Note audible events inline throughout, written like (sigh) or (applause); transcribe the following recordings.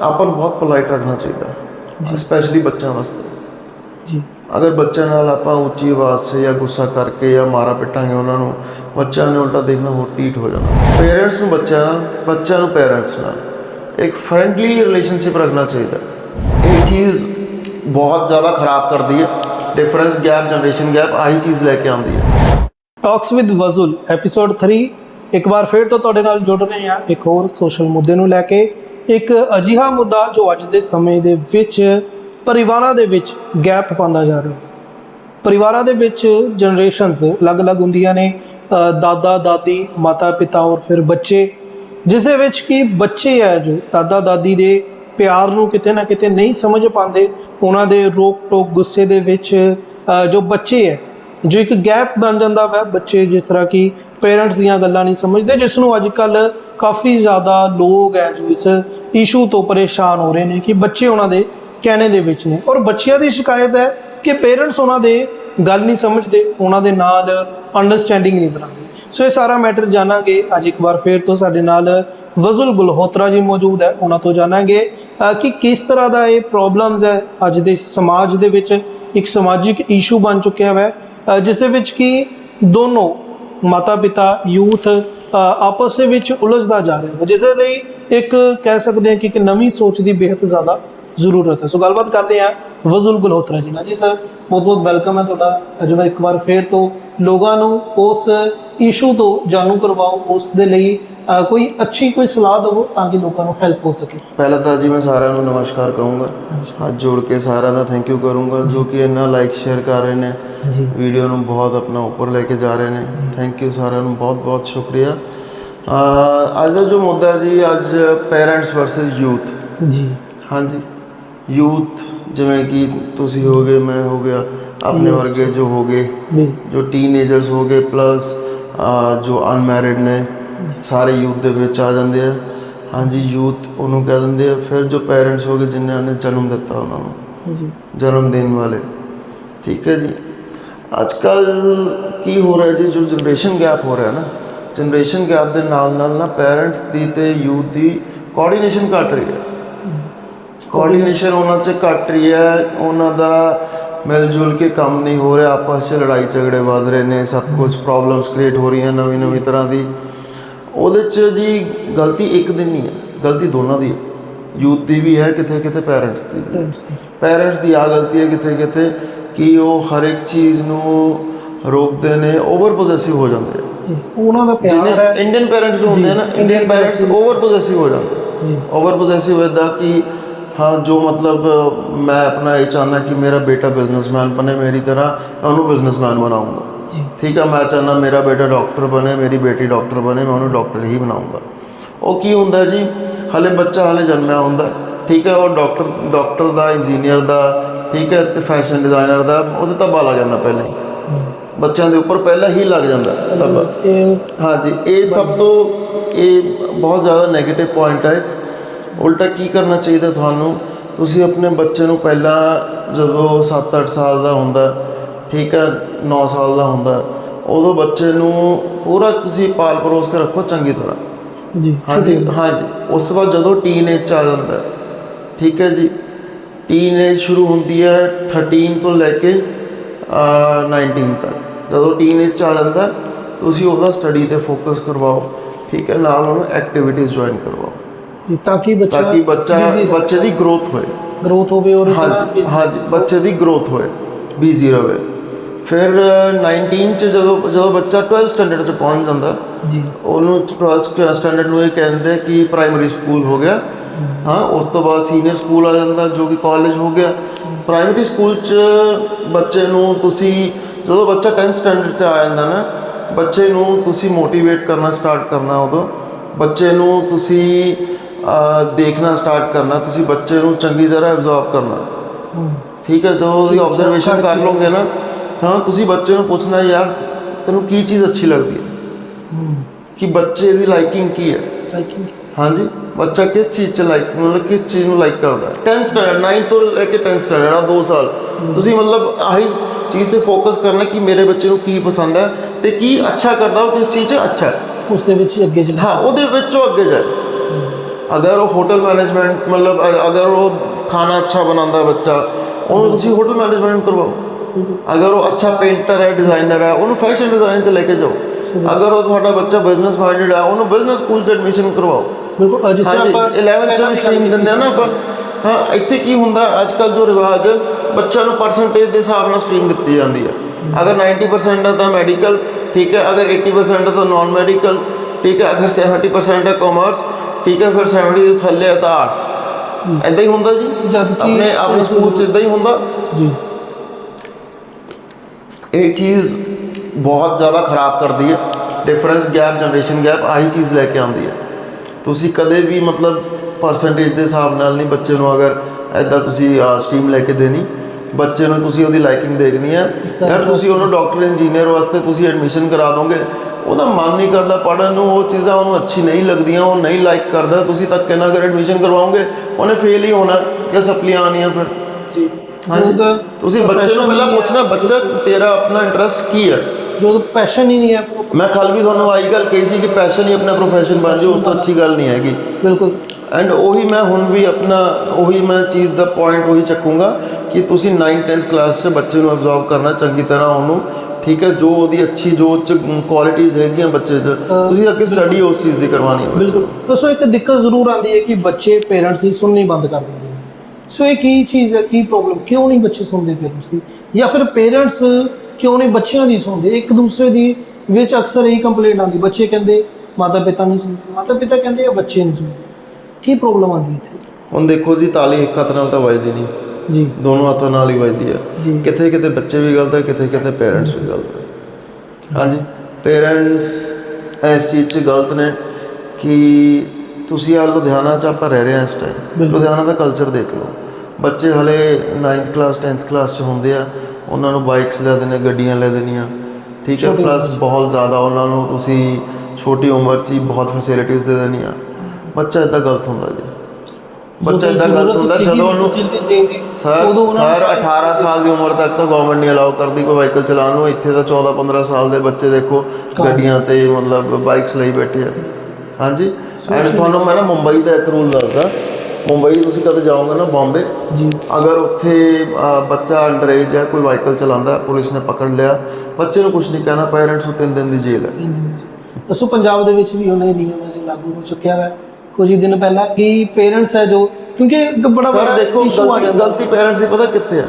ਆਪਾਂ ਨੂੰ ਬਹੁਤ ਪੋਲਾਈਟ ਰੱਖਣਾ ਚਾਹੀਦਾ ਸਪੈਸ਼ਲੀ ਬੱਚਿਆਂ ਵਾਸਤੇ। ਜੀ। ਅਗਰ ਬੱਚਿਆਂ ਨਾਲ ਆਪਾਂ ਉੱਚੀ ਆਵਾਜ਼ 'ਚ ਜਾਂ ਗੁੱਸਾ ਕਰਕੇ ਜਾਂ ਮਾਰਾ ਪਿੱਟਾਂਗੇ ਉਹਨਾਂ ਨੂੰ ਬੱਚਿਆਂ ਨੇ ਉਲਟਾ ਦੇਖਣਾ ਹੋਰ ਟੀਟ ਹੋ ਜਾਣਾ। ਪੇਰੈਂਟਸ ਨੂੰ ਬੱਚਿਆਂ ਨਾਲ ਬੱਚਿਆਂ ਨੂੰ ਪੇਰੈਂਟਸ ਨਾਲ ਇੱਕ ਫ੍ਰੈਂਡਲੀ ਰਿਲੇਸ਼ਨਸ਼ਿਪ ਰੱਖਣਾ ਚਾਹੀਦਾ। ਇਹ ਚੀਜ਼ ਬਹੁਤ ਜ਼ਿਆਦਾ ਖਰਾਬ ਕਰਦੀ ਹੈ। ਡਿਫਰੈਂਸ ਗੈਪ ਜਨਰੇਸ਼ਨ ਗੈਪ ਆਹੀ ਚੀਜ਼ ਲੈ ਕੇ ਆਉਂਦੀ ਹੈ। ਟਾਕਸ ਵਿਦ ਵਜ਼ੁਲ ਐਪੀਸੋਡ 3 ਇੱਕ ਵਾਰ ਫਿਰ ਤੋਂ ਤੁਹਾਡੇ ਨਾਲ ਜੁੜ ਰਹੇ ਹਾਂ। ਇੱਕ ਹੋਰ ਸੋਸ਼ਲ ਮੁੱਦੇ ਨੂੰ ਲੈ ਕੇ ਇੱਕ ਅਜਿਹਾ ਮੁੱਦਾ ਜੋ ਅੱਜ ਦੇ ਸਮੇਂ ਦੇ ਵਿੱਚ ਪਰਿਵਾਰਾਂ ਦੇ ਵਿੱਚ ਗੈਪ ਪਾਉਂਦਾ ਜਾ ਰਿਹਾ ਪਰਿਵਾਰਾਂ ਦੇ ਵਿੱਚ ਜਨਰੇਸ਼ਨਸ ਅਲੱਗ-ਅਲੱਗ ਹੁੰਦੀਆਂ ਨੇ ਦਾਦਾ, ਦਾਦੀ, ਮਾਤਾ, ਪਿਤਾ ਔਰ ਫਿਰ ਬੱਚੇ, ਜਿਸ ਦੇ ਵਿੱਚ ਕਿ ਬੱਚੇ ਹੈ ਜੋ ਦਾਦਾ, ਦਾਦੀ ਦੇ ਪਿਆਰ ਨੂੰ ਕਿਤੇ ਨਾ ਕਿਤੇ ਨਹੀਂ ਸਮਝ ਪਾਉਂਦੇ, ਉਹਨਾਂ ਦੇ ਰੋਕ ਟੋਕ ਗੁੱਸੇ ਦੇ ਵਿੱਚ ਜੋ ਬੱਚੇ ਹੈ, ਜੋ ਇੱਕ ਗੈਪ ਬਣ ਜਾਂਦਾ ਹੈ ਬੱਚੇ ਜਿਸ ਤਰ੍ਹਾਂ ਕਿ ਪੇਰੈਂਟਸ ਦੀਆਂ ਗੱਲਾਂ ਨਹੀਂ ਸਮਝਦੇ, ਜਿਸ ਨੂੰ ਅੱਜ ਕੱਲ ਕਾਫੀ ਜ਼ਿਆਦਾ ਲੋਕ ਹੈ ਜੋ ਇਸ ਇਸ਼ੂ ਤੋਂ ਪਰੇਸ਼ਾਨ ਹੋ ਰਹੇ ਨੇ ਕਿ ਬੱਚੇ ਉਹਨਾਂ ਦੇ ਕਹਿਣੇ ਦੇ ਵਿੱਚ ਨੇ। ਔਰ ਬੱਚਿਆਂ ਦੀ ਸ਼ਿਕਾਇਤ ਹੈ ਕਿ ਪੇਰੈਂਟਸ ਉਹਨਾਂ ਦੇ ਗੱਲ ਨਹੀਂ ਸਮਝਦੇ, ਉਹਨਾਂ ਦੇ ਨਾਲ ਅੰਡਰਸਟੈਂਡਿੰਗ ਨਹੀਂ ਬਣਾਉਂਦੇ। ਸੋ ਇਹ ਸਾਰਾ ਮੈਟਰ ਜਾਣਾਂਗੇ। ਅੱਜ ਇੱਕ ਵਾਰ ਫੇਰ ਤੋਂ ਸਾਡੇ ਨਾਲ ਵਜ਼ੁਲ ਗੁਲਹੋਤਰਾ ਜੀ ਮੌਜੂਦ ਹੈ। ਉਹਨਾਂ ਤੋਂ ਜਾਣਾਂਗੇ ਕਿ ਕਿਸ ਤਰ੍ਹਾਂ ਦਾ ਇਹ ਪ੍ਰੋਬਲਮਸ ਹੈ ਅੱਜ ਦੇ ਸਮਾਜ ਦੇ ਵਿੱਚ ਇੱਕ ਸਮਾਜਿਕ ਇਸ਼ੂ ਬਣ ਚੁੱਕਿਆ ਹੈ। ਜਿਸ ਦੇ ਵਿੱਚ ਕਿ ਦੋਨੋਂ ਮਾਤਾ ਪਿਤਾ ਯੂਥ ਆਪਸ ਦੇ ਵਿੱਚ ਉਲਝਦਾ ਜਾ ਰਿਹਾ ਹੈ। ਜਿਸ ਦੇ ਲਈ ਇੱਕ ਕਹਿ ਸਕਦੇ ਹਾਂ ਕਿ ਇੱਕ ਨਵੀਂ ਸੋਚ ਦੀ ਬੇहद ਜ਼ਿਆਦਾ ਜ਼ਰੂਰਤ ਹੈ। ਸੋ ਗੱਲਬਾਤ ਕਰਦੇ ਹਾਂ ਵਜ਼ੁਲ ਗੁਲਹੋਤਰਾ ਜੀ। ਨਾਲ ਜੀ ਸਰ ਬਹੁਤ ਬਹੁਤ ਵੈਲਕਮ ਹੈ ਤੁਹਾਡਾ। ਅੱਜ ਮੈਂ ਇੱਕ ਵਾਰ ਫੇਰ ਤੋਂ ਲੋਕਾਂ ਨੂੰ ਉਸ ਇਸ਼ੂ ਤੋਂ ਜਾਣੂ ਕਰਵਾਓ ਉਸ ਦੇ ਲਈ ਕੋਈ ਅੱਛੀ ਕੋਈ ਸਲਾਹ ਦਿਵੋ ਤਾਂ ਕਿ ਲੋਕਾਂ ਨੂੰ ਹੈਲਪ ਹੋ ਸਕੇ। ਪਹਿਲਾਂ ਤਾਂ ਜੀ ਮੈਂ ਸਾਰਿਆਂ ਨੂੰ ਨਮਸਕਾਰ ਕਹੂੰਗਾ। ਹੱਥ ਜੋੜ ਕੇ ਸਾਰਿਆਂ ਦਾ ਥੈਂਕ ਯੂ ਕਰੂੰਗਾ ਜੋ ਕਿ ਇੰਨਾ ਲਾਈਕ ਸ਼ੇਅਰ ਕਰ ਰਹੇ ਨੇ। ਜੀ। ਵੀਡੀਓ ਨੂੰ ਬਹੁਤ ਆਪਣਾ ਉੱਪਰ ਲੈ ਕੇ ਜਾ ਰਹੇ ਨੇ। ਥੈਂਕ ਯੂ ਸਾਰਿਆਂ ਨੂੰ ਬਹੁਤ ਬਹੁਤ ਸ਼ੁਕਰੀਆ। ਅੱਜ ਦਾ ਜੋ ਮੁੱਦਾ ਹੈ ਜੀ ਅੱਜ ਪੇਰੈਂਟਸ ਵਰਸਸ ਯੂਥ ਜੀ। ਹਾਂਜੀ। ਯੂਥ ਜਿਵੇਂ ਕਿ ਤੁਸੀਂ ਹੋ ਗਏ ਮੈਂ ਹੋ ਗਿਆ ਆਪਣੇ ਵਰਗੇ ਜੋ ਹੋ ਗਏ ਵੀ ਜੋ ਟੀਨੇਜਰਸ ਹੋ ਗਏ ਪਲੱਸ ਜੋ ਅਨਮੈਰਿਡ ਨੇ ਸਾਰੇ ਯੂਥ ਦੇ ਵਿੱਚ ਆ ਜਾਂਦੇ ਆ। ਹਾਂਜੀ ਯੂਥ ਉਹਨੂੰ ਕਹਿ ਦਿੰਦੇ ਆ। ਫਿਰ ਜੋ ਪੈਰੈਂਟਸ ਹੋ ਗਏ ਜਿਨ੍ਹਾਂ ਨੇ ਜਨਮ ਦਿੱਤਾ ਉਹਨਾਂ ਨੂੰ। ਜੀ ਜਨਮ ਦੇਣ ਵਾਲੇ। ਠੀਕ ਹੈ ਜੀ। ਅੱਜ ਕੱਲ ਕੀ ਹੋ ਰਿਹਾ ਜੀ? ਜੋ ਜਨਰੇਸ਼ਨ ਗੈਪ ਹੋ ਰਿਹਾ ਨਾ ਜਨਰੇਸ਼ਨ ਗੈਪ ਦੇ ਨਾਲ ਨਾਲ ਨਾ ਪੈਰੈਂਟਸ ਦੀ ਤੇ ਯੂਥ ਦੀ ਕੋਆਰਡੀਨੇਸ਼ਨ ਘਟ ਰਹੀ ਹੈ। ਕੋਆਰਡੀਨੇਸ਼ਨ ਉਹਨਾਂ 'ਚ ਘਟ ਰਹੀ ਹੈ ਉਹਨਾਂ ਦਾ ਮਿਲ ਜੁਲ ਕੇ ਕੰਮ ਨਹੀਂ ਹੋ ਰਿਹਾ ਆਪਸ 'ਚ ਲੜਾਈ ਝਗੜੇ ਵੱਧ ਰਹੇ ਨੇ ਸਭ ਕੁਝ ਪ੍ਰੋਬਲਮਸ ਕ੍ਰੀਏਟ ਹੋ ਰਹੀਆਂ ਨਵੀਂ ਨਵੀਂ ਤਰ੍ਹਾਂ ਦੀ। ਉਹਦੇ 'ਚ ਜੀ ਗਲਤੀ ਇੱਕ ਦੀ ਨਹੀਂ ਹੈ ਗਲਤੀ ਦੋਨਾਂ ਦੀ ਹੈ। ਯੂਥ ਦੀ ਵੀ ਹੈ ਕਿਤੇ ਕਿਤੇ ਪੈਰੈਂਟਸ ਦੀ ਵੀ ਪੈਰੈਂਟਸ ਦੀ। ਆ ਗਲਤੀ ਹੈ ਕਿਤੇ ਕਿਤੇ ਕਿ ਉਹ ਹਰ ਇੱਕ ਚੀਜ਼ ਨੂੰ ਰੋਕਦੇ ਨੇ ਓਵਰ ਪੋਜੈਸਿਵ ਹੋ ਜਾਂਦੇ ਆ। ਉਹਨਾਂ ਦਾ ਪਿਆਰ ਹੈ। ਇੰਡੀਅਨ ਪੈਰੈਂਟਸ ਹੁੰਦੇ ਨਾ ਇੰਡੀਅਨ ਪੈਰੈਂਟਸ ਓਵਰ ਪੋਜੈਸਿਵ ਹੋ ਜਾਂਦੇ। ਓਵਰ ਪੋਜੈਸਿਵ ਇਦਾਂ ਕਿ ਹਾਂ ਜੋ ਮਤਲਬ ਮੈਂ ਆਪਣਾ ਇਹ ਚਾਹਨਾ ਕਿ ਮੇਰਾ ਬੇਟਾ ਬਿਜ਼ਨਸਮੈਨ ਬਣੇ ਮੇਰੀ ਤਰ੍ਹਾਂ ਮੈਂ ਉਹਨੂੰ ਬਿਜ਼ਨਸਮੈਨ ਬਣਾਉਂਗਾ। ਠੀਕ ਹੈ ਮੈਂ ਚਾਹਨਾ ਮੇਰਾ ਬੇਟਾ ਡਾਕਟਰ ਬਣੇ ਮੇਰੀ ਬੇਟੀ ਡਾਕਟਰ ਬਣੇ ਮੈਂ ਉਹਨੂੰ ਡਾਕਟਰ ਹੀ ਬਣਾਉਂਗਾ। ਉਹ ਕੀ ਹੁੰਦਾ ਜੀ? ਹਲੇ ਬੱਚਾ ਹਲੇ ਜਨਮਿਆ ਹੁੰਦਾ। ਠੀਕ ਹੈ ਉਹ ਡਾਕਟਰ ਡਾਕਟਰ ਦਾ ਇੰਜੀਨੀਅਰ ਦਾ ਠੀਕ ਹੈ ਤੇ ਫੈਸ਼ਨ ਡਿਜ਼ਾਈਨਰ ਦਾ ਉਹਦੇ ਤਾਂ ਬਾਲ ਆ ਜਾਂਦਾ ਪਹਿਲੇ ਹੀ। ਬੱਚਿਆਂ ਦੇ ਉੱਪਰ ਪਹਿਲਾਂ ਹੀ ਲੱਗ ਜਾਂਦਾ ਤਬ। ਹਾਂਜੀ ਇਹ ਸਭ ਤੋਂ ਇਹ ਬਹੁਤ ਜ਼ਿਆਦਾ 네ਗੇਟਿਵ ਪੁਆਇੰਟ ਹੈ ਉਲਟਾ ਕੀ ਕਰਨਾ ਚਾਹੀਦਾ ਤੁਹਾਨੂੰ? ਤੁਸੀਂ ਆਪਣੇ ਬੱਚੇ ਨੂੰ ਪਹਿਲਾਂ ਜਦੋਂ 7-8 ਸਾਲ ਦਾ ਹੁੰਦਾ ਠੀਕ ਹੈ 9 ਸਾਲ ਦਾ ਹੁੰਦਾ ਉਦੋਂ ਬੱਚੇ ਨੂੰ ਪੂਰਾ ਤੁਸੀਂ ਪਾਲ ਪਰੋਸ ਕੇ ਰੱਖੋ ਚੰਗੀ ਤਰ੍ਹਾਂ। ਜੀ ਹਾਂਜੀ ਹਾਂਜੀ। ਉਸ ਤੋਂ ਬਾਅਦ ਜਦੋਂ ਟੀਨੇਜ ਚ ਆ ਜਾਂਦਾ ਠੀਕ ਹੈ ਜੀ। ਟੀਨੇਜ ਸ਼ੁਰੂ ਹੁੰਦੀ ਹੈ 13 ਤੋਂ ਲੈ ਕੇ ਅਹ, 19 ਤੱਕ। ਜਦੋਂ ਟੀਨੇਜ ਚ ਆ ਜਾਂਦਾ ਤੁਸੀਂ ਉਹਦਾ ਸਟੱਡੀ ਤੇ ਫੋਕਸ ਕਰਵਾਓ ਠੀਕ ਹੈ। ਨਾਲ ਉਹਨੂੰ ਐਕਟੀਵਿਟੀਜ਼ ਜੁਆਇਨ ਕਰਵਾਓ। ਜੀ ਤਾਂ ਕਿ ਬੱਚਾ ਤਾਂ ਕਿ ਬੱਚਾ ਬੱਚੇ ਦੀ ਗਰੋਥ ਹੋਏ। ਗਰੋਥ ਹੋਵੇ ਔਰ ਹਾਂਜੀ ਹਾਂਜੀ ਬੱਚੇ ਦੀ ਗਰੋਥ ਹੋਏ ਬਿਜ਼ੀ ਰਵੇ ਫਿਰ ਅਹ, 19 ਚ ਜਦੋਂ ਜਦੋਂ ਬੱਚਾ 12th ਸਟੈਂਡਰਡ ਚ ਪਹੁੰਚ ਜਾਂਦਾ ਜੀ। ਉਹਨੂੰ 12th ਸਟੈਂਡਰਡ ਨੂੰ ਇਹ ਕਹਿੰਦੇ ਕਿ ਪ੍ਰਾਇਮਰੀ ਸਕੂਲ ਹੋ ਗਿਆ। ਹਾਂ। ਉਸ ਤੋਂ ਬਾਅਦ ਸੀਨੀਅਰ ਸਕੂਲ ਆ ਜਾਂਦਾ ਜੋ ਕਿ ਕਾਲਜ ਹੋ ਗਿਆ। ਪ੍ਰਾਇਮਰੀ ਸਕੂਲ 'ਚ ਬੱਚੇ ਨੂੰ ਤੁਸੀਂ ਜਦੋਂ ਬੱਚਾ 10th ਸਟੈਂਡਰਡ 'ਚ ਆ ਜਾਂਦਾ ਨਾ ਬੱਚੇ ਨੂੰ ਤੁਸੀਂ ਮੋਟੀਵੇਟ ਕਰਨਾ ਸਟਾਰਟ ਕਰਨਾ ਉਦੋਂ। ਬੱਚੇ ਨੂੰ ਤੁਸੀਂ ਦੇਖਣਾ ਸਟਾਰਟ ਕਰਨਾ ਤੁਸੀਂ ਬੱਚੇ ਨੂੰ ਚੰਗੀ ਤਰ੍ਹਾਂ ਐਬਜ਼ੌਰਬ ਕਰਨਾ। ਠੀਕ ਹੈ ਜਦੋਂ ਉਹਦੀ ਆਬਜ਼ਰਵੇਸ਼ਨ ਕਰ ਲਓਗੇ ਨਾ ਤਾਂ ਤੁਸੀਂ ਬੱਚੇ ਨੂੰ ਪੁੱਛਣਾ ਯਾਰ ਤੈਨੂੰ ਕੀ ਚੀਜ਼ ਅੱਛੀ ਲੱਗਦੀ ਹੈ? ਕਿ ਬੱਚੇ ਦੀ ਲਾਈਕਿੰਗ ਕੀ ਹੈ? ਲਾਈਕਿੰਗ ਹਾਂਜੀ ਬੱਚਾ ਕਿਸ ਚੀਜ਼ 'ਚ ਲਾਈਕ ਮਤਲਬ ਕਿਸ ਚੀਜ਼ ਨੂੰ ਲਾਈਕ ਕਰਦਾ ਹੈ? 10th ਸਟੈਂਡਰਡ 9 ਤੋਂ ਲੈ ਕੇ 10th ਸਟੈਂਡਰਡ ਆ 2 ਸਾਲ। ਤੁਸੀਂ ਮਤਲਬ ਆਹੀ ਚੀਜ਼ ਤੇ ਫੋਕਸ ਕਰਨਾ ਕਿ ਮੇਰੇ ਬੱਚੇ ਨੂੰ ਕੀ ਪਸੰਦ ਹੈ ਤੇ ਕੀ ਅੱਛਾ ਕਰਦਾ ਉਹ ਕਿਸ ਚੀਜ਼ 'ਚ ਅੱਛਾ ਹੈ। ਉਸ ਦੇ ਵਿੱਚ ਹੀ ਅੱਗੇ ਚਲਾ ਹਾਂ ਉਹਦੇ ਵਿੱਚੋਂ ਅੱਗੇ ਜਾਏ। ਅਗਰ ਉਹ ਹੋਟਲ ਮੈਨੇਜਮੈਂਟ ਮਤਲਬ ਅਗਰ ਉਹ ਖਾਣਾ ਅੱਛਾ ਬਣਾਉਂਦਾ ਬੱਚਾ ਉਹਨੂੰ ਤੁਸੀਂ ਹੋਟਲ ਮੈਨੇਜਮੈਂਟ ਕਰਵਾਓ। ਅਗਰ ਉਹ ਅੱਛਾ ਪੇਂਟਰ ਹੈ ਡਿਜ਼ਾਈਨਰ ਹੈ ਉਹਨੂੰ ਫੈਸ਼ਨ ਡਿਜ਼ਾਈਨ ਤੇ ਲੈ ਕੇ ਜਾਓ। ਅਗਰ ਉਹ ਤੁਹਾਡਾ ਬੱਚਾ ਬਿਜ਼ਨਸ ਮਾਈਂਡਡ ਹੈ ਉਹਨੂੰ ਬਿਜ਼ਨਸ ਸਕੂਲ 'ਚ ਐਡਮਿਸ਼ਨ ਕਰਵਾਓ। ਬਿਲਕੁਲ ਜਿਸ ਤਰ੍ਹਾਂ ਹਾਂਜੀ ਆਪਾਂ 11 ਚ ਵੀ ਸਟ੍ਰੀਮ ਦਿੰਦੇ ਆ ਨਾ ਆਪਾਂ। ਹਾਂ ਇੱਥੇ ਕੀ ਹੁੰਦਾ ਅੱਜ ਕੱਲ ਜੋ ਰਿਵਾਜ ਬੱਚਿਆਂ ਨੂੰ ਪਰਸੈਂਟੇਜ ਦੇ ਹਿਸਾਬ ਨਾਲ ਸਟ੍ਰੀਮ ਦਿੱਤੀ ਜਾਂਦੀ ਹੈ। ਅਗਰ 90% ਹੈ ਤਾਂ ਮੈਡੀਕਲ ਠੀਕ ਹੈ। ਅਗਰ 80% ਹੈ ਤਾਂ ਨਾਨ ਮੈਡੀਕਲ ਠੀਕ ਹੈ। ਅਗਰ 70% ਹੈ ਕਾਮਰਸ ਠੀਕ ਹੈ ਫਿਰ 70 ਦੇ ਥੱਲੇ ਆਰਟਸ ਇਦਾਂ ਹੀ। ਹੁੰਦਾ ਜੀ। ਆਪਣੇ ਆਪਣੇ ਸਕੂਲ 'ਚ ਇਦਾਂ ਹੀ ਹੁੰਦਾ। ਜੀ। ਇਹ ਚੀਜ਼ ਬਹੁਤ ਜ਼ਿਆਦਾ ਖਰਾਬ ਕਰਦੀ ਹੈ। ਡਿਫਰੈਂਸ ਗੈਪ ਜਨਰੇਸ਼ਨ ਗੈਪ ਆਹੀ ਚੀਜ਼ ਲੈ ਕੇ ਆਉਂਦੀ ਹੈ। ਤੁਸੀਂ ਕਦੇ ਵੀ ਮਤਲਬ ਪਰਸੈਂਟੇਜ ਦੇ ਹਿਸਾਬ ਨਾਲ ਨਹੀਂ ਬੱਚੇ ਨੂੰ ਅਗਰ ਐਦਾਂ ਤੁਸੀਂ ਸਟਰੀਮ ਲੈ ਕੇ ਦੇਣੀ ਬੱਚੇ ਨੂੰ ਤੁਸੀਂ ਉਹਦੀ ਲਾਈਕਿੰਗ ਦੇਖਣੀ ਹੈ। ਯਾਰ ਤੁਸੀਂ ਉਹਨੂੰ ਡਾਕਟਰ ਇੰਜੀਨੀਅਰ ਵਾਸਤੇ ਤੁਸੀਂ ਐਡਮਿਸ਼ਨ ਕਰਾ ਦੋਗੇ। ਉਹਦਾ ਮਨ ਨਹੀਂ ਕਰਦਾ ਪੜ੍ਹਨ ਨੂੰ ਉਹ ਚੀਜ਼ਾਂ ਉਹਨੂੰ ਅੱਛੀ ਨਹੀਂ ਲੱਗਦੀਆਂ ਉਹ ਨਹੀਂ ਲਾਈਕ ਕਰਦਾ। ਤੁਸੀਂ ਧੱਕੇ ਨਾਲ ਅਗਰ ਐਡਮਿਸ਼ਨ ਕਰਵਾਓਗੇ? ਉਹਨੇ ਫੇਲ ਹੀ ਹੋਣਾ। ਕਿ ਸਪਲੀਆਂ ਆਉਣੀਆਂ ਫਿਰ? ਜੀ। ਹਾਂਜੀ। ਤੁਸੀਂ ਬੱਚੇ ਨੂੰ ਪਹਿਲਾਂ ਪੁੱਛਣਾ ਬੱਚਾ ਤੇਰਾ ਆਪਣਾ ਇੰਟਰਸਟ ਕੀ ਹੈ? ਜਦੋਂ ਪੈਸ਼ਨ ਹੀ ਨਹੀਂ ਹੈ ਮੈਂ ਕੱਲ ਵੀ ਤੁਹਾਨੂੰ ਆਈ ਗੱਲ ਕਹੀ ਸੀ ਕਿ ਪੈਸ਼ਨ ਹੀ ਆਪਣਾ ਪ੍ਰੋਫੈਸ਼ਨ ਬਣ ਜਾਓ ਉਸ ਤੋਂ ਅੱਛੀ ਗੱਲ ਨਹੀਂ ਹੈਗੀ। ਬਿਲਕੁਲ। ਐਂਡ ਉਹੀ ਮੈਂ ਹੁਣ ਵੀ ਆਪਣਾ ਉਹੀ ਮੈਂ ਚੀਜ਼ ਦਾ ਪੁਆਇੰਟ ਉਹੀ ਚੱਕੂੰਗਾ ਕਿ ਤੁਸੀਂ 9 10th ਕਲਾਸ 'ਚ ਬੱਚੇ ਨੂੰ ਅਬਜ਼ਰਵ ਕਰਨਾ ਚੰਗੀ ਤਰ੍ਹਾਂ ਉਹਨੂੰ ਠੀਕ ਹੈ ਜੋ ਉਹਦੀ ਅੱਛੀ ਜੋ ਚ ਕੁਆਲਿਟੀਆਂ ਹੈਗੀਆਂ ਬੱਚੇ 'ਚ ਤੁਸੀਂ ਅੱਗੇ ਸਟੱਡੀ ਉਸ ਚੀਜ਼ ਦੀ ਕਰਵਾਉਣੀ ਹੈ। ਬਿਲਕੁਲ। ਦੋਸਤੋ ਇੱਕ ਦਿੱਕਤ ਜ਼ਰੂਰ ਆਉਂਦੀ ਹੈ ਕਿ ਬੱਚੇ ਪੇਰੈਂਟਸ ਦੀ ਸੁਣਨੀ ਬੰਦ ਕਰ ਦਿੰਦੇ ਨੇ। ਸੋ ਇਹ ਕੀ ਚੀਜ਼ ਹੈ ਕੀ ਪ੍ਰੋਬਲਮ ਕਿਉਂ ਨਹੀਂ ਬੱਚੇ ਸੁਣਦੇ ਪੇਰੈਂਟਸ ਦੀ? ਜਾਂ ਫਿਰ ਪੇਰੈਂਟਸ ਕਿਉਂ ਨਹੀਂ ਬੱਚਿਆਂ ਦੀ ਸੁਣਦੇ? ਇੱਕ ਦੂਸਰੇ ਦੀ ਵਿੱਚ ਅਕਸਰ ਇਹੀ ਕੰਪਲੇਂਟ ਆਉਂਦੀ ਬੱਚੇ ਕਹਿੰਦੇ ਮਾਤਾ ਪਿਤਾ ਨਹੀਂ ਸੁਣਦੇ ਮਾਤਾ ਪਿਤਾ ਕਹਿੰਦੇ ਆ ਬੱਚੇ ਨਹੀਂ ਸੁਣਦੇ। ਕੀ ਪ੍ਰੋਬਲਮ ਆਉਂਦੀ ਇੱਥੇ? ਹੁਣ ਦੇਖੋ ਜੀ ਤਾਲੀ ਇੱਕ ਹੱਥ ਨਾਲ ਤਾਂ ਵੱਜਦੀ ਨਹੀਂ। ਜੀ। ਦੋਨੋਂ ਹੱਥਾਂ ਨਾਲ ਹੀ ਵੱਜਦੀ ਹੈ। ਕਿਤੇ ਕਿਤੇ ਬੱਚੇ ਵੀ ਗਲਤ ਹੈ ਕਿਤੇ ਕਿਤੇ ਪੇਰੈਂਟਸ ਵੀ ਗਲਤ ਹੈ ਹਾਂਜੀ। ਪੇਰੈਂਟਸ ਇਸ ਚੀਜ਼ 'ਚ ਗਲਤ ਨੇ ਕਿ ਤੁਸੀਂ ਆ ਲੁਧਿਆਣਾ 'ਚ ਆਪਾਂ ਰਹਿ ਰਹੇ ਹਾਂ ਇਸ ਟਾਈਮ। ਲੁਧਿਆਣਾ ਦਾ ਕਲਚਰ ਦੇਖ ਲਓ। ਬੱਚੇ ਹਲੇ 9th ਕਲਾਸ 10th ਕਲਾਸ 'ਚ ਹੁੰਦੇ ਆ। ਉਹਨਾਂ ਨੂੰ ਬਾਈਕਸ ਲੈ ਦੇਣੇ ਗੱਡੀਆਂ ਲੈ ਦੇਣੀਆਂ ਠੀਕ ਹੈ ਪਲੱਸ ਬਹੁਤ ਜ਼ਿਆਦਾ ਉਹਨਾਂ ਨੂੰ ਤੁਸੀਂ ਛੋਟੀ ਉਮਰ 'ਚ ਹੀ ਬਹੁਤ ਫੈਸਿਲਿਟੀਆਂ ਦੇ ਦੇਣੀਆਂ ਬੱਚਾ ਇਦਾਂ ਗਲਤ ਹੁੰਦਾ ਜੀ। ਬੱਚਾ ਇਦਾਂ ਗਲਤ ਹੁੰਦਾ ਜਦੋਂ ਉਹਨੂੰ ਸਰ ਸਰ 18 ਸਾਲ ਦੀ ਉਮਰ ਤੱਕ ਤਾਂ ਗਵਰਨਮੈਂਟ ਨਹੀਂ ਅਲਾਉ ਕਰਦੀ ਕੋਈ ਵਾਹੀਕਲ ਚਲਾਉਣ ਨੂੰ। ਇੱਥੇ ਤਾਂ 14 15 ਸਾਲ ਦੇ ਬੱਚੇ ਦੇਖੋ ਗੱਡੀਆਂ ਤੇ ਮਤਲਬ ਬਾਈਕਸ ਲਈ ਬੈਠੇ ਆ। ਹਾਂਜੀ? ਐਂਡ ਤੁਹਾਨੂੰ ਮੈਂ ਨਾ ਮੁੰਬਈ ਦਾ ਇੱਕ ਰੂਲ ਦੱਸਦਾ। ਮੁੰਬਈ ਤੁਸੀਂ ਕਦੇ ਜਾਓਗੇ ਨਾ ਬੰਬੇ ਜੀ। ਅਗਰ ਉੱਥੇ ਬੱਚਾ ਅੰਡਰ ਏਜ ਹੈ ਕੋਈ ਵਾਹੀਕਲ ਚਲਾਉਂਦਾ ਪੁਲਿਸ ਨੇ ਪਕੜ ਲਿਆ। ਬੱਚੇ ਨੂੰ ਕੁਝ ਨਹੀਂ ਕਹਿਣਾ ਪੇਰੈਂਟਸ ਨੂੰ ਤਿੰਨ ਦਿਨ ਦੀ ਜੇਲ੍ਹ ਹੈ। ਦੱਸੋ ਪੰਜਾਬ ਦੇ ਵਿੱਚ ਵੀ ਉਹਨੇ ਨਿਯਮ ਹੈ ਜੋ ਲਾਗੂ ਹੋ ਚੁੱਕਿਆ ਹੈ ਕੁਝ ਹੀ ਦਿਨ ਪਹਿਲਾਂ ਕਿ ਪੇਰੈਂਟਸ ਹੈ ਜੋ ਕਿਉਂਕਿ ਇੱਕ ਬੜਾ ਸਰ ਦੇਖੋ ਆ ਗਲਤੀ ਜਾਂਦਾ। ਗਲਤੀ ਪੇਰੈਂਟਸ ਦੀ ਪਤਾ ਕਿੱਥੇ ਆ?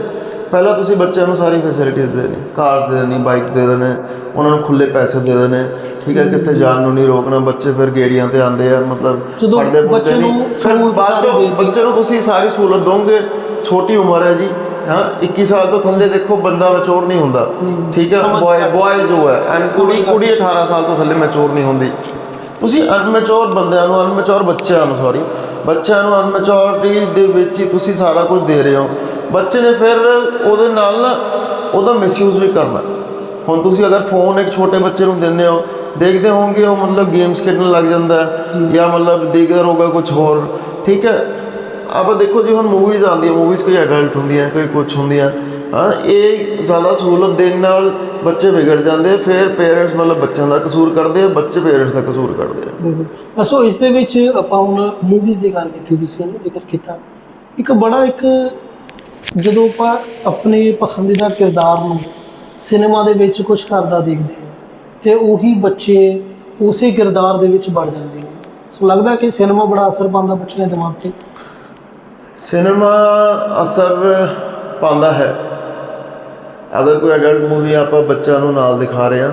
ਪਹਿਲਾਂ ਤੁਸੀਂ ਬੱਚਿਆਂ ਨੂੰ ਸਾਰੀ ਫੈਸਿਲਿਟੀਆਂ ਦੇ ਦੇਣੀ ਕਾਰ ਦੇ ਦੇਣੀ ਬਾਈਕ ਦੇ ਦੇਣੇ ਉਹਨਾਂ ਨੂੰ ਖੁੱਲੇ ਪੈਸੇ ਦੇ ਦੇਣੇ ਠੀਕ ਹੈ ਕਿੱਥੇ ਜਾਣ ਨੂੰ ਨਹੀਂ ਰੋਕਣਾ ਬੱਚੇ ਫਿਰ ਗੇੜੀਆਂ ਤੇ ਆਉਂਦੇ ਆ ਮਤਲਬ ਜਦੋਂ ਪੜ੍ਹਦੇ ਬੱਚੇ ਨੂੰ ਨਹੀਂ। ਫਿਰ ਸਹੂਲਤ ਬਾਅਦ ਚੋਂ ਦੇ ਦਿੱਤੀ। ਬੱਚੇ ਨੂੰ ਤੁਸੀਂ ਸਾਰੀ ਸਹੂਲਤ ਦੋਗੇ ਛੋਟੀ ਉਮਰ ਹੈ ਜੀ ਹਾਂ 21 ਸਾਲ ਤੋਂ ਥੱਲੇ ਦੇਖੋ ਬੰਦਾ ਮੈਚੁਰ ਨਹੀਂ ਹੁੰਦਾ ਠੀਕ ਹੈ ਸਮਝ ਬॉय ਬॉय ਜੋ ਹੈ ਐਂਡ ਕੁੜੀ ਕੁੜੀ 18 ਸਾਲ ਤੋਂ ਥੱਲੇ ਮੈਚੁਰ ਨਹੀਂ ਹੁੰਦੀ। ਤੁਸੀਂ ਅਨਮੈਚੁਰ ਬੰਦਿਆਂ ਨੂੰ ਅਨਮੈਚੁਰ ਬੱਚਿਆਂ ਨੂੰ ਸੌਰੀ ਬੱਚਿਆਂ ਨੂੰ ਅਨਮੈਚੁਰਿਟੀ ਦੇ ਵਿੱਚ ਹੀ ਤੁਸੀਂ ਸਾਰਾ ਕੁਝ ਦੇ ਰਹੇ ਹੋ। ਬੱਚੇ ਨੇ ਫਿਰ ਉਹਦੇ ਨਾਲ ਨਾ ਉਹਦਾ ਮਿਸਯੂਜ਼ ਵੀ ਕਰਨਾ। ਹੁਣ ਤੁਸੀਂ ਅਗਰ ਫੋਨ ਇੱਕ ਛੋਟੇ ਬੱਚੇ ਨੂੰ ਦਿੰਦੇ ਹੋ ਦੇਖਦੇ ਹੋਵੋਗੇ ਉਹ ਮਤਲਬ ਗੇਮਸ ਖੇਡਣ ਲੱਗ ਜਾਂਦਾ ਹੈ ਜਾਂ। ਮਤਲਬ ਦੇਖਦਾ ਰਹੂਗਾ ਕੁਝ ਹੋਰ ਠੀਕ ਹੈ? ਆਪਾਂ ਦੇਖੋ ਜੀ ਹੁਣ ਮੂਵੀਜ਼ ਆਉਂਦੀਆਂ ਮੂਵੀਜ਼ ਕੋਈ ਐਡਲਟ ਹੁੰਦੀਆਂ ਕੋਈ ਕੁਝ ਹੁੰਦੀਆਂ। ਹਾਂ ਇਹ ਜ਼ਿਆਦਾ ਸਹੂਲਤ ਦੇਣ ਨਾਲ ਬੱਚੇ ਵਿਗੜ ਜਾਂਦੇ ਆ, ਫਿਰ ਪੇਰੈਂਟਸ ਮਤਲਬ ਬੱਚਿਆਂ ਦਾ ਕਸੂਰ ਕਰਦੇ ਆ ਬੱਚੇ ਪੇਰੈਂਟਸ ਦਾ ਕਸੂਰ ਕਰਦੇ ਆ। ਸੋ ਇਸ ਦੇ ਵਿੱਚ ਆਪਾਂ ਹੁਣ ਮੂਵੀਜ਼ ਦੀ ਗੱਲ ਕੀਤੀ ਤੁਸੀਂ ਨੇ ਜ਼ਿਕਰ ਕੀਤਾ। ਇੱਕ ਬੜਾ ਇੱਕ ਜਦੋਂ ਆਪਾਂ ਆਪਣੇ ਪਸੰਦੀਦਾ ਕਿਰਦਾਰ ਨੂੰ ਸਿਨੇਮਾ ਦੇ ਵਿੱਚ ਕੁਝ ਕਰਦਾ ਦੇਖਦੇ ਹਾਂ ਤੇ ਉਹੀ ਬੱਚੇ ਉਸੇ ਕਿਰਦਾਰ ਦੇ ਵਿੱਚ ਵੜ ਜਾਂਦੇ ਨੇ। ਸੋ ਲੱਗਦਾ ਕਿ ਸਿਨੇਮਾ ਬੜਾ ਅਸਰ ਪਾਉਂਦਾ ਬੱਚਿਆਂ ਦੇ ਦਿਮਾਗ ਤੇ? ਸਿਨੇਮਾ ਅਸਰ ਪਾਉਂਦਾ ਹੈ। ਅਗਰ ਕੋਈ ਐਡਲਟ ਮੂਵੀ ਆਪਾਂ ਬੱਚਿਆਂ ਨੂੰ ਨਾਲ ਦਿਖਾ ਰਹੇ ਹਾਂ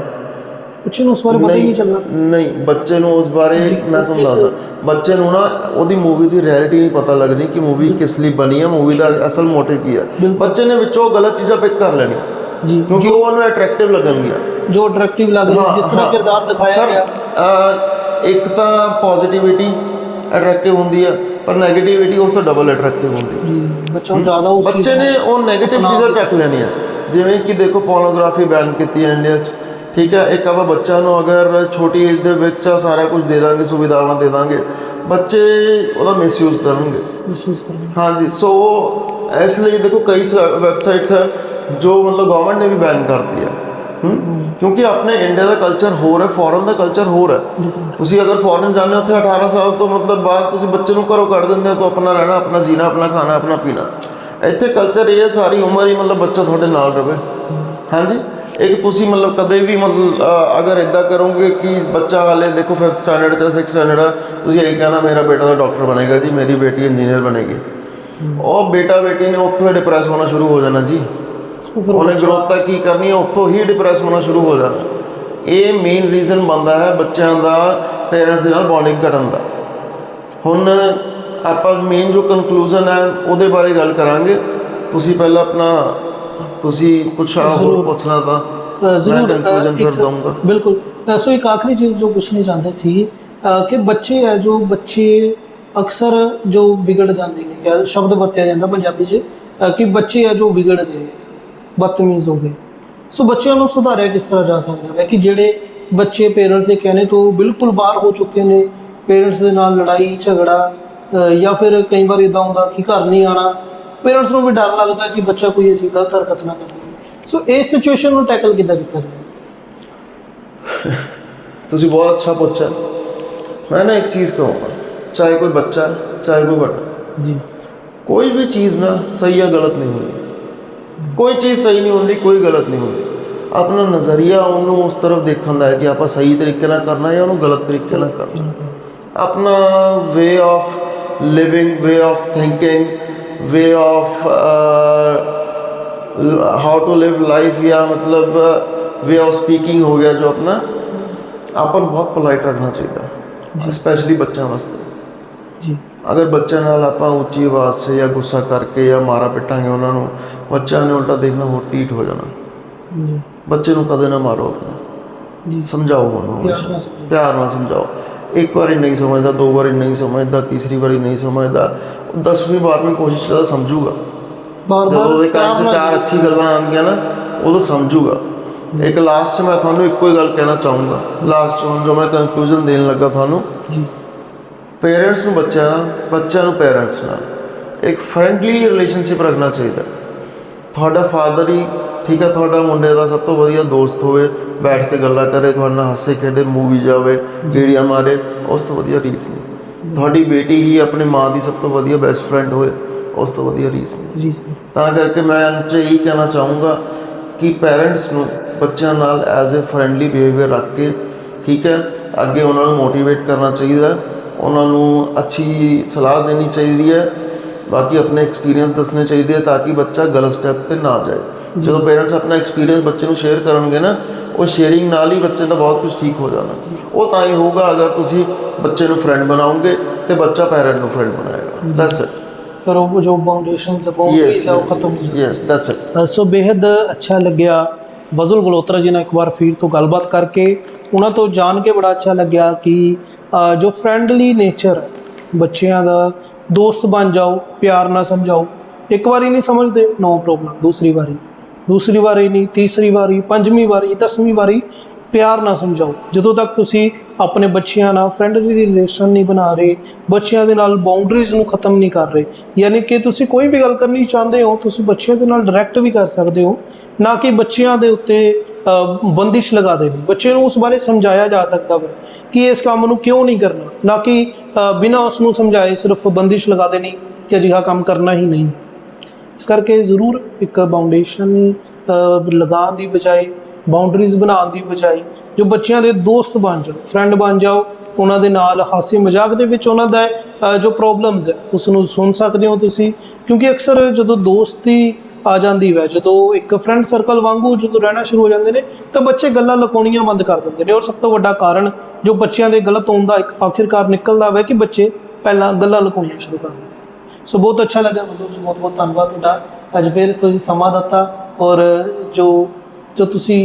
ਬੱਚੇ ਨੂੰ ਉਸ ਬਾਰੇ ਪਤਾ ਹੀ ਨਹੀਂ ਚੱਲਣਾ। ਨਹੀਂ ਬੱਚੇ ਨੂੰ ਉਸ ਬਾਰੇ ਮੈਂ ਤੁਹਾਨੂੰ ਦੱਸਦਾ। ਬੱਚੇ ਨੂੰ ਨਾ ਉਹਦੀ ਮੂਵੀ ਦੀ ਰਿਐਲਿਟੀ ਨਹੀਂ ਪਤਾ ਲੱਗਣੀ ਕਿ ਮੂਵੀ ਕਿਸ ਲਈ ਬਣੀ ਹੈ ਮੂਵੀ ਦਾ ਅਸਲ ਮੋਟਿਵ ਕੀ ਹੈ। ਬੱਚੇ ਨੇ ਵਿੱਚੋਂ ਗਲਤ ਚੀਜ਼ਾਂ ਪਿਕ ਕਰ ਲੈਣੀ ਜੀ ਕਿਉਂਕਿ ਉਹ ਉਹਨੂੰ ਅਟਰੈਕਟਿਵ ਲੱਗਣਗੀਆਂ। ਜੋ ਅਟਰੈਕਟਿਵ ਲੱਗ ਰਿਹਾ ਜਿਸ ਤਰ੍ਹਾਂ ਕਿਰਦਾਰ ਦਿਖਾਇਆ ਗਿਆ। ਇੱਕ ਤਾਂ ਪੋਜ਼ਿਟਿਵਿਟੀ ਅਟਰੈਕਟਿਵ ਹੁੰਦੀ ਹੈ ਪਰ 네ਗੇਟਿਵਿਟੀ ਉਸ ਤੋਂ ਡਬਲ ਅਟਰੈਕਟਿਵ ਹੁੰਦੀ ਹੈ। ਜੀ ਬੱਚਾ ਜ਼ਿਆਦਾ ਉਸ ਬੱਚੇ ਨੇ ਉਹ 네ਗੇਟਿਵ ਚੀਜ਼ਾਂ ਚੱਕ ਲੈਣੀਆਂ। ਜਿਵੇਂ ਕਿ ਦੇਖੋ ਪੋਰਨੋਗ੍ਰਾਫੀ ਬੈਨ ਕੀਤੀ ਹੈ ਇੰਡੀਆ 'ਚ। ਠੀਕ ਹੈ ਇੱਕ ਆਪਾਂ ਬੱਚਾ ਨੂੰ ਅਗਰ ਛੋਟੀ ਏਜ ਦੇ ਵਿੱਚ ਸਾਰਾ ਕੁਝ ਦੇ ਦਾਂਗੇ ਸੁਵਿਧਾਵਾਂ ਦੇ ਦਾਂਗੇ ਬੱਚੇ ਉਹਦਾ ਮਿਸਯੂਜ਼ ਕਰਨਗੇ। ਹਾਂਜੀ ਸੋ ਇਸ ਲਈ ਦੇਖੋ ਕਈ ਵੈਬਸਾਈਟਸ ਹੈ ਜੋ ਮਤਲਬ ਗਵਰਨਮੈਂਟ ਨੇ ਵੀ ਬੈਨ ਕਰਤੀ ਹੈ। ਹੂੰ? ਕਿਉਂਕਿ ਆਪਣੇ ਇੰਡੀਆ ਦਾ ਕਲਚਰ ਹੋਰ ਹੈ ਫੋਰਨ ਦਾ ਕਲਚਰ ਹੋਰ ਹੈ। ਤੁਸੀਂ ਅਗਰ ਫੋਰਨ ਜਾਂਦੇ ਹੋ ਉੱਥੇ 18 ਸਾਲ ਤੋਂ ਮਤਲਬ ਬਾਅਦ ਤੁਸੀਂ ਬੱਚੇ ਨੂੰ ਘਰੋਂ ਕੱਢ ਦਿੰਦੇ ਹੋ ਤਾਂ ਆਪਣਾ ਰਹਿਣਾ ਆਪਣਾ ਜੀਣਾ ਆਪਣਾ ਖਾਣਾ ਆਪਣਾ ਪੀਣਾ। ਇੱਥੇ ਕਲਚਰ ਇਹ ਹੈ ਸਾਰੀ ਉਮਰ ਹੀ ਮਤਲਬ ਬੱਚਾ ਤੁਹਾਡੇ ਨਾਲ ਰਵੇ। ਹਾਂਜੀ? ਇੱਕ ਤੁਸੀਂ ਮਤਲਬ ਕਦੇ ਵੀ ਮਤਲਬ ਅਗਰ ਇਦਾਂ ਕਰੋਗੇ ਕਿ ਬੱਚਾ ਹਾਲੇ ਦੇਖੋ 5th ਸਟੈਂਡਰਡ ਚ 6th ਸਟੈਂਡਰਡ ਤੁਸੀਂ ਇਹ ਕਹਿਣਾ ਮੇਰਾ ਬੇਟਾ ਤਾਂ ਡਾਕਟਰ ਬਣੇਗਾ ਜੀ ਮੇਰੀ ਬੇਟੀ ਇੰਜੀਨੀਅਰ ਬਣੇਗੀ। ਉਹ ਬੇਟਾ ਬੇਟੀ ਨੇ ਉੱਥੋਂ ਹੀ ਡਿਪਰੈਸ ਹੋਣਾ ਸ਼ੁਰੂ ਹੋ ਜਾਣਾ ਜੀ। ਉਹਨੇ ਗਰੋਥ ਤਾਂ ਕੀ ਕਰਨੀ ਹੈ ਉੱਥੋਂ ਹੀ ਡਿਪਰੈਸ ਹੋਣਾ ਸ਼ੁਰੂ ਹੋ ਜਾਣਾ। ਇਹ ਮੇਨ ਰੀਜ਼ਨ ਬਣਦਾ ਹੈ ਬੱਚਿਆਂ ਦਾ ਪੇਰੈਂਟਸ ਦੇ ਨਾਲ ਬੌਂਡਿੰਗ ਘਟਣ ਦਾ। ਹੁਣ ਆਪਾਂ ਮੇਨ ਜੋ ਕਨਕਲੂਜਨ ਹੈ ਉਹਦੇ ਬਾਰੇ ਗੱਲ ਕਰਾਂਗੇ। ਤੁਸੀਂ ਪਹਿਲਾਂ ਆਪਣਾ ਤੁਸੀਂ ਕੁਝ ਹੋਰ ਪੁੱਛਣਾ ਤਾਂ ਜ਼ਰੂਰ। ਕਨਕਲੂਜਨ ਫਿਰ ਦਊਂਗਾ। ਬਿਲਕੁਲ। ਸੋ ਇੱਕ ਆਖਰੀ ਚੀਜ਼ ਜੋ ਪੁੱਛਣੀ ਚਾਹੁੰਦੇ ਸੀ ਕਿ ਬੱਚੇ ਹੈ ਜੋ ਬੱਚੇ ਅਕਸਰ ਜੋ ਵਿਗੜ ਜਾਂਦੇ ਨੇ ਕਿ ਸ਼ਬਦ ਵਰਤਿਆ ਜਾਂਦਾ ਪੰਜਾਬੀ 'ਚ ਕਿ ਬੱਚੇ ਹੈ ਜੋ ਵਿਗੜ ਗਏ ਬਦਤਮੀਜ਼ ਹੋ ਗਏ। ਸੋ ਬੱਚਿਆਂ ਨੂੰ ਸੁਧਾਰਿਆ ਕਿਸ ਤਰ੍ਹਾਂ ਜਾ ਸਕਦਾ ਹੈ ਕਿ ਜਿਹੜੇ ਬੱਚੇ ਪੇਰੈਂਟਸ ਦੇ ਕਹਿਣੇ ਤੋਂ ਬਿਲਕੁਲ ਬਾਹਰ ਹੋ ਚੁੱਕੇ ਨੇ ਪੇਰੈਂਟਸ ਦੇ ਨਾਲ ਲੜਾਈ ਝਗੜਾ ਜਾਂ ਫਿਰ ਕਈ ਵਾਰ ਇਦਾਂ ਹੁੰਦਾ ਕਿ ਘਰ ਨਹੀਂ ਆਣਾ ਪੇਰੈਂਟਸ ਨੂੰ ਵੀ ਡਰ ਲੱਗਦਾ ਕਿ ਬੱਚਾ ਕੋਈ ਅਜਿਹੀ ਗਲਤ ਹਰਕਤ ਨਾ ਕਰੇ। ਸੋ ਇਸ ਸਿਚੁਏਸ਼ਨ ਨੂੰ ਟੈਕਲ ਕਿੱਦਾਂ ਕੀਤਾ ਜਾਵੇ? (laughs) ਤੁਸੀਂ ਬਹੁਤ ਅੱਛਾ ਪੁੱਛਿਆ ਮੈਂ ਨਾ ਇੱਕ ਚੀਜ਼ ਕਹੂੰਗਾ ਚਾਹੇ ਕੋਈ ਬੱਚਾ ਚਾਹੇ ਕੋਈ ਵੱਡਾ। ਜੀ। ਕੋਈ ਵੀ ਚੀਜ਼ ਨਾ ਸਹੀ ਜਾਂ ਗਲਤ ਨਹੀਂ ਹੁੰਦੀ। ਕੋਈ ਚੀਜ਼ ਸਹੀ ਨਹੀਂ ਹੁੰਦੀ ਕੋਈ ਗਲਤ ਨਹੀਂ ਹੁੰਦੀ। ਆਪਣਾ ਨਜ਼ਰੀਆ ਉਹਨੂੰ ਉਸ ਤਰਫ ਦੇਖਣ ਦਾ ਹੈ ਕਿ ਆਪਾਂ ਸਹੀ ਤਰੀਕੇ ਨਾਲ ਕਰਨਾ ਜਾਂ ਉਹਨੂੰ ਗਲਤ ਤਰੀਕੇ ਨਾਲ ਕਰਨਾ। ਆਪਣਾ way of living way of thinking way of how to live life ਜਾਂ ਮਤਲਬ ਵੇ ਆਫ ਸਪੀਕਿੰਗ ਹੋ ਗਿਆ ਜੋ ਆਪਣਾ ਆਪਾਂ ਨੂੰ ਬਹੁਤ ਪੋਲਾਈਟ ਰੱਖਣਾ ਚਾਹੀਦਾ ਸਪੈਸ਼ਲੀ ਬੱਚਿਆਂ ਵਾਸਤੇ ਅਗਰ ਬੱਚਿਆਂ ਨਾਲ ਆਪਾਂ ਉੱਚੀ ਆਵਾਜ਼ 'ਚ ਜਾਂ ਗੁੱਸਾ ਕਰਕੇ ਜਾਂ ਮਾਰਾ ਪਿੱਟਾਂਗੇ ਉਹਨਾਂ ਨੂੰ ਬੱਚਿਆਂ ਨੇ ਉਲਟਾ ਦੇਖਣਾ ਹੋਰ ਟੀਟ ਹੋ ਜਾਣਾ ਜੀ ਬੱਚੇ ਨੂੰ ਕਦੇ ਨਾ ਮਾਰੋ ਆਪਣਾ ਜੀ ਸਮਝਾਓ ਉਹਨੂੰ ਪਿਆਰ। ਨਾਲ ਸਮਝਾਓ। ਇੱਕ ਵਾਰੀ ਨਹੀਂ ਸਮਝਦਾ ਦੋ ਵਾਰੀ ਨਹੀਂ ਸਮਝਦਾ ਤੀਸਰੀ ਵਾਰੀ ਨਹੀਂ ਸਮਝਦਾ 10ਵੀਂ 12ਵੀਂ ਕੋਸ਼ਿਸ਼ ਕਰਦਾ ਸਮਝੂਗਾ। ਬਾਰ ਜਦੋਂ ਉਹਦੇ ਕੰਨ 'ਚ ਚਾਰ ਅੱਛੀ ਗੱਲਾਂ ਆਉਣਗੀਆਂ ਨਾ ਉਦੋਂ ਸਮਝੂਗਾ। ਇੱਕ ਲਾਸਟ 'ਚ ਮੈਂ ਤੁਹਾਨੂੰ ਇੱਕੋ ਹੀ ਗੱਲ ਕਹਿਣਾ ਚਾਹੂੰਗਾ। ਲਾਸਟ 'ਚ ਹੁਣ ਜੋ ਮੈਂ ਕਨਕਲੂਜਨ ਦੇਣ ਲੱਗਾ ਤੁਹਾਨੂੰ ਜੀ। ਪੇਰੈਂਟਸ ਨੂੰ ਬੱਚਿਆਂ ਨਾਲ ਬੱਚਿਆਂ ਨੂੰ ਪੇਰੈਂਟਸ ਨਾਲ ਇੱਕ ਫਰੈਂਡਲੀ ਰਿਲੇਸ਼ਨਸ਼ਿਪ ਰੱਖਣਾ ਚਾਹੀਦਾ। ਤੁਹਾਡਾ ਫਾਦਰ ਹੀ ਠੀਕ ਹੈ ਤੁਹਾਡਾ ਮੁੰਡੇ ਦਾ ਸਭ ਤੋਂ ਵਧੀਆ ਦੋਸਤ ਹੋਵੇ ਬੈਠ ਕੇ ਗੱਲਾਂ ਕਰੇ ਤੁਹਾਡੇ ਨਾਲ ਹੱਸੇ ਖੇਡੇ ਮੂਵੀ ਜਾਵੇ ਕੀੜੀਆਂ ਮਾਰੇ ਉਸ ਤੋਂ ਵਧੀਆ ਰੀਸ ਨਹੀਂ ਤੁਹਾਡੀ ਬੇਟੀ ਹੀ ਆਪਣੀ ਮਾਂ ਦੀ ਸਭ ਤੋਂ ਵਧੀਆ ਬੈਸਟ ਫਰੈਂਡ ਹੋਏ ਉਸ ਤੋਂ ਵਧੀਆ ਰੀਸ ਨਹੀਂ ਤਾਂ ਕਰਕੇ ਮੈਂ ਅੰਤ ਇਹੀ ਕਹਿਣਾ ਚਾਹੂੰਗਾ ਕਿ ਪੈਰੈਂਟਸ ਨੂੰ ਬੱਚਿਆਂ ਨਾਲ ਐਜ਼ ਅ ਫਰੈਂਡਲੀ ਬਿਹੇਵੀਅਰ ਰੱਖ ਕੇ ਠੀਕ ਹੈ ਅੱਗੇ ਉਹਨਾਂ ਨੂੰ ਮੋਟੀਵੇਟ ਕਰਨਾ ਚਾਹੀਦਾ ਹੈ, ਉਹਨਾਂ ਨੂੰ ਅੱਛੀ ਸਲਾਹ ਦੇਣੀ ਚਾਹੀਦੀ ਹੈ ਬਾਕੀ ਆਪਣੇ ਐਕਸਪੀਰੀਅੰਸ ਦੱਸਣੇ ਚਾਹੀਦੇ ਆ ਤਾਂ ਕਿ ਬੱਚਾ ਗਲਤ ਸਟੈਪ ਤੇ ਨਾ ਜਾਏ। ਜਦੋਂ ਪੇਰੈਂਟਸ ਆਪਣਾ ਐਕਸਪੀਰੀਅੰਸ ਬੱਚੇ ਨੂੰ ਸ਼ੇਅਰ ਕਰਨਗੇ ਨਾ ਉਹ ਸ਼ੇਅਰਿੰਗ ਨਾਲ ਹੀ ਬੱਚੇ ਦਾ ਬਹੁਤ ਕੁਝ ਠੀਕ ਹੋ ਜਾਣਾ। ਉਹ ਤਾਂ ਹੀ ਹੋਊਗਾ ਅਗਰ ਤੁਸੀਂ ਬੱਚੇ ਨੂੰ ਫਰੈਂਡ ਬਣਾਓਗੇ ਤੇ ਬੱਚਾ ਪੈਰੈਂਟ ਨੂੰ ਫਰੈਂਡ ਬਣਾਏਗਾ। ਦੈਟਸ ਇਟ ਫਿਰ ਉਹ ਜੋ ਬਾਉਂਡੇਸ਼ਨਸ ਬਾਉਂਡਰੀਜ਼ ਯੈਸ ਆ ਉਹ ਖਤਮ ਹੋ yes that's it uh, so ਬੇहद ਅੱਛਾ ਲੱਗਿਆ। ਵਜ਼ਲ ਗਲੋਤਰਾ ਜੀ ਨਾਲ ਇੱਕ ਵਾਰ ਫਿਰ ਤੋਂ ਗੱਲਬਾਤ ਕਰਕੇ ਉਹਨਾਂ ਤੋਂ ਜਾਣ ਕੇ ਬੜਾ ਅੱਛਾ ਲੱਗਿਆ ਕਿ ਜੋ ਫਰੈਂਡਲੀ ਨੇਚਰ ਬੱਚਿਆਂ ਦਾ ਦੋਸਤ ਬਣ ਜਾਓ ਪਿਆਰ ਨਾਲ ਸਮਝਾਓ। ਇੱਕ ਵਾਰੀ ਨਹੀਂ ਸਮਝਦੇ ਨੋ ਪ੍ਰੋਬਲਮ ਦੂਸਰੀ ਵਾਰੀ। ਦੂਸਰੀ ਵਾਰੀ ਨਹੀਂ, ਤੀਸਰੀ ਵਾਰੀ, ਪੰਜਵੀਂ ਵਾਰੀ, ਦਸਵੀਂ ਵਾਰੀ ਪਿਆਰ ਨਾਲ ਸਮਝਾਓ। ਜਦੋਂ ਤੱਕ ਤੁਸੀਂ ਆਪਣੇ ਬੱਚਿਆਂ ਨਾਲ ਫਰੈਂਡਲੀ ਰਿਲੇਸ਼ਨ ਨਹੀਂ ਬਣਾ ਰਹੇ, ਬੱਚਿਆਂ ਦੇ ਨਾਲ ਬਾਉਂਡਰੀਜ਼ ਨੂੰ ਖਤਮ ਨਹੀਂ ਕਰ ਰਹੇ, ਯਾਨੀ ਕਿ ਤੁਸੀਂ ਕੋਈ ਵੀ ਗੱਲ ਕਰਨੀ ਚਾਹੁੰਦੇ ਹੋ, ਤੁਸੀਂ ਬੱਚਿਆਂ ਦੇ ਨਾਲ ਡਾਇਰੈਕਟ ਵੀ ਕਰ ਸਕਦੇ ਹੋ, ਨਾ ਕਿ ਬੱਚਿਆਂ ਦੇ ਉੱਤੇ ਬੰਦਿਸ਼ ਲਗਾ ਦੇਣੀ। ਬੱਚੇ ਨੂੰ ਉਸ ਬਾਰੇ ਸਮਝਾਇਆ ਜਾ ਸਕਦਾ ਹੈ ਕਿ ਇਸ ਕੰਮ ਨੂੰ ਕਿਉਂ ਨਹੀਂ ਕਰਨਾ। ਨਾ ਕਿ ਬਿਨਾਂ ਉਸ ਨੂੰ ਸਮਝਾਏ ਸਿਰਫ ਬੰਦਿਸ਼ ਲਗਾ ਦੇਣੀ ਕਿ ਅਜਿਹਾ ਕੰਮ ਕਰਨਾ ਹੀ ਨਹੀਂ। ਹੈ ਇਸ ਕਰਕੇ ਜ਼ਰੂਰ ਇੱਕ ਬਾਉਂਡੇਸ਼ਨ ਲਗਾਉਣ ਦੀ ਬਜਾਏ ਬਾਉਂਡਰੀਜ਼ ਬਣਾਉਣ ਦੀ ਬਜਾਏ ਜੋ ਬੱਚਿਆਂ ਦੇ ਦੋਸਤ ਬਣ ਜਾਓ ਫਰੈਂਡ ਬਣ ਜਾਓ, ਉਹਨਾਂ ਦੇ ਨਾਲ ਹਾਸੇ ਮਜ਼ਾਕ ਦੇ ਵਿੱਚ ਉਹਨਾਂ ਦਾ ਜੋ ਪ੍ਰੋਬਲਮਸ ਹੈ ਉਸ ਨੂੰ ਸੁਣ ਸਕਦੇ ਹੋ ਤੁਸੀਂ। ਕਿਉਂਕਿ ਅਕਸਰ ਜਦੋਂ ਦੋਸਤੀ ਆ ਜਾਂਦੀ ਹੈ, ਜਦੋਂ ਇੱਕ ਫਰੈਂਡ ਸਰਕਲ ਵਾਂਗੂ ਜਦੋਂ ਰਹਿਣਾ ਸ਼ੁਰੂ ਹੋ ਜਾਂਦੇ ਨੇ, ਤਾਂ ਬੱਚੇ ਗੱਲਾਂ ਲੁਕਾਉਣੀਆਂ ਬੰਦ ਕਰ ਦਿੰਦੇ ਨੇ। ਔਰ ਸਭ ਤੋਂ ਵੱਡਾ ਕਾਰਨ ਜੋ ਬੱਚਿਆਂ ਦੇ ਗਲਤ ਹੋਣ ਦਾ ਇੱਕ ਆਖਿਰਕਾਰ ਨਿਕਲਦਾ ਹੈ ਕਿ ਬੱਚੇ ਪਹਿਲਾਂ ਗੱਲਾਂ ਲੁਕਾਉਣੀਆਂ ਸ਼ੁਰੂ ਕਰ ਦਿੰਦੇ ਸੋ ਬਹੁਤ ਅੱਛਾ ਲੱਗਾ ਮਜ਼ੂਰ ਜੀ ਬਹੁਤ ਬਹੁਤ ਧੰਨਵਾਦ ਤੁਹਾਡਾ। ਅੱਜ ਫਿਰ ਤੁਸੀਂ ਸਮਾਂ ਦਿੱਤਾ ਔਰ ਜੋ ਜੋ ਤੁਸੀਂ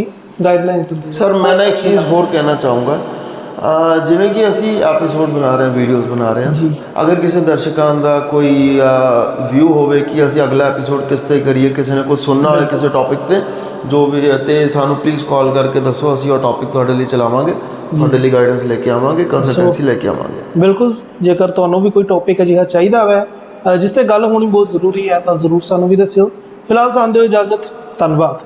ਗਾਈਡਲਾਈਨਸ ਦਿੱਤੀ ਸਰ ਮੈਂ ਨਾ ਇੱਕ ਚੀਜ਼ ਹੋਰ ਕਹਿਣਾ ਚਾਹੂੰਗਾ। ਜਿਵੇਂ ਕਿ ਅਸੀਂ ਐਪੀਸੋਡ ਬਣਾ ਰਹੇ ਹਾਂ ਵੀਡੀਓਜ਼ ਬਣਾ ਰਹੇ। ਹਾਂ। ਅਗਰ ਕਿਸੇ ਦਰਸ਼ਕਾਂ ਦਾ ਕੋਈ ਵਿਊ ਹੋਵੇ ਕਿ ਅਸੀਂ ਅਗਲਾ ਐਪੀਸੋਡ ਕਿਸ ਤੇ ਕਰੀਏ ਕਿਸੇ ਨੇ ਕੁਝ ਸੁਣਨਾ ਹੋਵੇ ਕਿਸੇ ਟੌਪਿਕ ਤੇ ਜੋ ਵੀ ਤੇ ਸਾਨੂੰ ਪਲੀਜ਼ ਕਾਲ ਕਰਕੇ ਦੱਸੋ ਅਸੀਂ ਉਹ ਟੌਪਿਕ ਤੁਹਾਡੇ ਲਈ ਚਲਾਵਾਂਗੇ। ਤੁਹਾਡੇ ਲਈ ਗਾਈਡੈਂਸ ਲੈ ਕੇ ਆਵਾਂਗੇ ਕੰਸਲਟੈਂਸੀ ਲੈ ਕੇ ਆਵਾਂਗੇ। ਬਿਲਕੁਲ ਜੇਕਰ ਤੁਹਾਨੂੰ ਵੀ ਕੋਈ ਟੌਪਿਕ ਅਜਿਹਾ ਚਾਹੀਦਾ ਹੈ ਅ, ਜਿਸ ਤੇ ਗੱਲ ਹੋਣੀ ਬਹੁਤ ਜ਼ਰੂਰੀ ਹੈ ਤਾਂ ਜ਼ਰੂਰ ਸਾਨੂੰ ਵੀ ਦੱਸਿਓ। ਫਿਲਹਾਲ ਸਾਨੂੰ ਦਿਓ ਇਜਾਜ਼ਤ, ਧੰਨਵਾਦ।